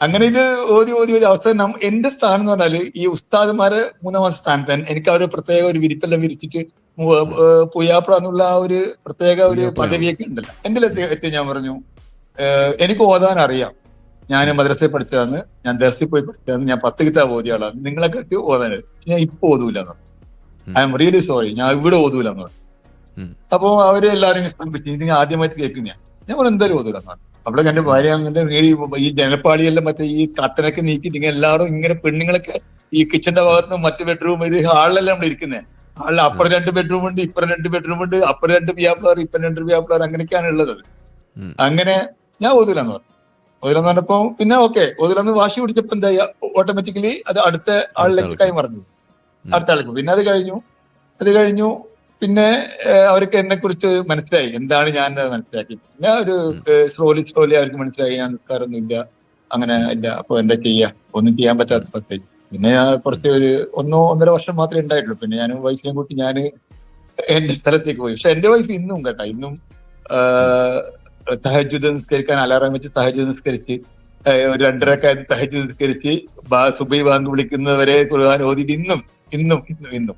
അങ്ങനെ ഇത് ഓതി ഓതി ഓതി അവസ്ഥ എന്റെ സ്ഥാനം എന്ന് പറഞ്ഞാൽ ഈ ഉസ്താദ്മാര് മൂന്നാമത്തെ സ്ഥാനത്ത് എനിക്ക് അവർ പ്രത്യേക ഒരു വിരിപ്പെല്ലാം വിരിച്ചിട്ട് പുയ്യാപ്ര എന്നുള്ള ആ ഒരു പ്രത്യേക ഒരു. പദവിയൊക്കെ ഉണ്ടല്ലോ. എന്റെ എത്തി ഞാൻ പറഞ്ഞു എനിക്ക് ഓതാൻ അറിയാം. ഞാൻ മദ്രസയിൽ പഠിച്ചതാണ് ഞാൻ ദർശയിൽ പോയി പഠിച്ചതാണ് ഞാൻ പത്ത് കിതാബ് ഓതിയ ആളാണ് നിങ്ങളെ കെട്ടി ഓതാൻ ഞാൻ ഇപ്പൊ ഓതൂല എന്ന്. ഐ എം റിയലി സോറി ഞാൻ ഇവിടെ ഓതൂല എന്ന് പറഞ്ഞു. അപ്പൊ അവർ എല്ലാരും സ്തംഭിച്ചു ഇത് ഞാൻ ആദ്യമായിട്ട് കേൾക്കുന്ന ഞാൻ പറഞ്ഞു എന്തായാലും ഓതൂല എന്ന് പറഞ്ഞു. അവിടെ എന്റെ ഭാര്യ അങ്ങനെ ഈ ജനപ്പാടിയെല്ലാം മറ്റേ ഈ കത്തനൊക്കെ നീക്കിയിട്ട് ഇങ്ങനെ എല്ലാവരും ഇങ്ങനെ പെണ്ണുങ്ങളൊക്കെ ഈ കിച്ചന്റെ ഭാഗത്ത് മറ്റു ബെഡ്റൂം ഒരു ഹാളിലെല്ലാം നമ്മൾ ഇരിക്കുന്നത് ഹാളിൽ അപ്പുറം രണ്ട് ബെഡ്റൂം ഉണ്ട് ഇപ്പുറം രണ്ട് ബെഡ്റൂം ഉണ്ട് അപ്പുറം രണ്ട് വ്യാപാർ ഇപ്പം രണ്ട് വ്യാപാർ അങ്ങനെയൊക്കെയാണ് ഉള്ളത്. അങ്ങനെ ഞാൻ ഓതിലെന്ന് പറഞ്ഞു. ഓതിലെന്ന് പറഞ്ഞപ്പോ പിന്നെ ഓക്കെ ഓതിലെന്ന് വാശി പിടിച്ചപ്പോ എന്താ ഓട്ടോമാറ്റിക്കലി അത് അടുത്ത ആളിലേക്ക് കൈമറിഞ്ഞു. അടുത്ത ആൾക്ക്. പിന്നെ അത് കഴിഞ്ഞു. അത് കഴിഞ്ഞു. പിന്നെ അവർക്ക് എന്നെ കുറിച്ച് മനസ്സിലായി. എന്താണ് ഞാൻ മനസ്സിലാക്കി ഞാൻ ഒരു സ്ലോലി സ്ലോലി അവർക്ക് മനസ്സിലായി. ഞാൻ നിൽക്കാറൊന്നും ഇല്ല അങ്ങനെ ഇല്ല. അപ്പൊ എന്താ ചെയ്യാ? ഒന്നും ചെയ്യാൻ പറ്റാത്ത സ്ഥലത്തേക്ക് പിന്നെ ഞാൻ കുറച്ച് ഒരു ഒന്നോ ഒന്നര വർഷം മാത്രമേ ഉണ്ടായിട്ടുള്ളൂ. പിന്നെ ഞാൻ വൈഫിനെ കൂട്ടി ഞാൻ എന്റെ സ്ഥലത്തേക്ക് പോയി. പക്ഷെ എന്റെ വൈഫ് ഇന്നും കേട്ടാ ഇന്നും തഹജുദ് നിസ്കരിക്കാൻ അലാറം വെച്ച് തഹജുദ് നിസ്കരിച്ച് ഒരു രണ്ടരക്കാലത്ത് തഹജുദ് നിസ്കരിച്ച് സുബൈ ബാങ്ക് വിളിക്കുന്നവരെ ഖുർആൻ ഓതിട്ട് ഇന്നും ഇന്നും ഇന്നും ഇന്നും.